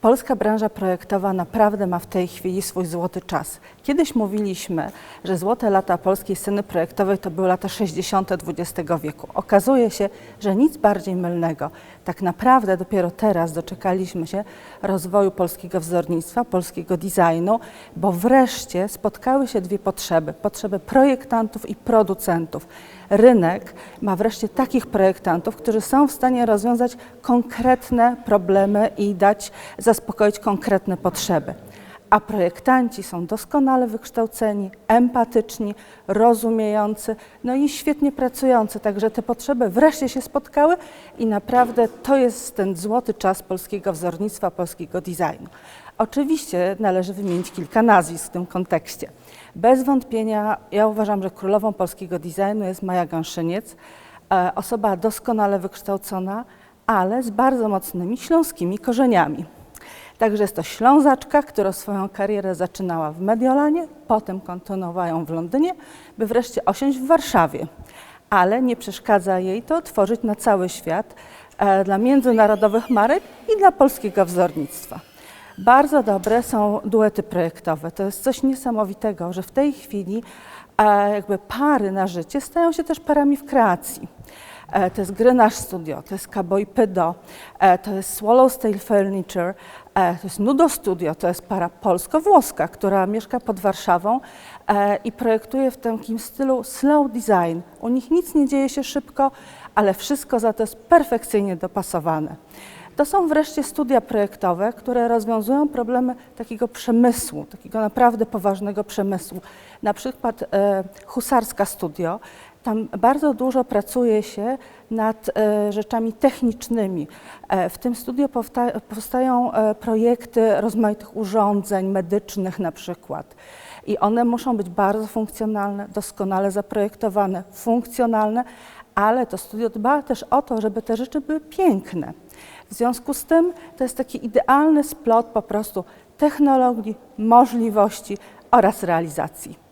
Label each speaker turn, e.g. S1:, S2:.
S1: Polska branża projektowa naprawdę ma w tej chwili swój złoty czas. Kiedyś mówiliśmy, że złote lata polskiej sceny projektowej to były lata 60. XX wieku. Okazuje się, że nic bardziej mylnego. Tak naprawdę dopiero teraz doczekaliśmy się rozwoju polskiego wzornictwa, polskiego designu, bo wreszcie spotkały się dwie potrzeby: potrzeby projektantów i producentów. Rynek ma wreszcie takich projektantów, którzy są w stanie rozwiązać konkretne problemy i dać, zaspokoić konkretne potrzeby. A projektanci są doskonale wykształceni, empatyczni, rozumiejący, no i świetnie pracujący. Także te potrzeby wreszcie się spotkały i naprawdę to jest ten złoty czas polskiego wzornictwa, polskiego designu. Oczywiście należy wymienić kilka nazwisk w tym kontekście. Bez wątpienia ja uważam, że królową polskiego designu jest Maja Gąszyniec, e, osoba doskonale wykształcona, ale z bardzo mocnymi śląskimi korzeniami. Także jest to Ślązaczka, która swoją karierę zaczynała w Mediolanie, potem kontynuowała ją w Londynie, by wreszcie osiąść w Warszawie. Ale nie przeszkadza jej to tworzyć na cały świat e, dla międzynarodowych marek i dla polskiego wzornictwa. Bardzo dobre są duety projektowe. To jest coś niesamowitego, że w tej chwili e, jakby pary na życie stają się też parami w kreacji. E, To jest Grenache Studio, to jest Cowboy Pydo, e, to jest Swallowtail Furniture, e, to jest Nudo Studio, to jest para polsko-włoska, która mieszka pod Warszawą i projektuje w takim stylu slow design. U nich nic nie dzieje się szybko, ale wszystko za to jest perfekcyjnie dopasowane. To są wreszcie studia projektowe, które rozwiązują problemy takiego przemysłu, takiego naprawdę poważnego przemysłu. Na przykład e, Husarska Studio, tam bardzo dużo pracuje się nad e, rzeczami technicznymi. E, w tym studio powsta- powstają e, projekty rozmaitych urządzeń medycznych na przykład. I one muszą być bardzo funkcjonalne, doskonale zaprojektowane, funkcjonalne, ale to studio dba też o to, żeby te rzeczy były piękne. W związku z tym to jest taki idealny splot po prostu technologii, możliwości oraz realizacji.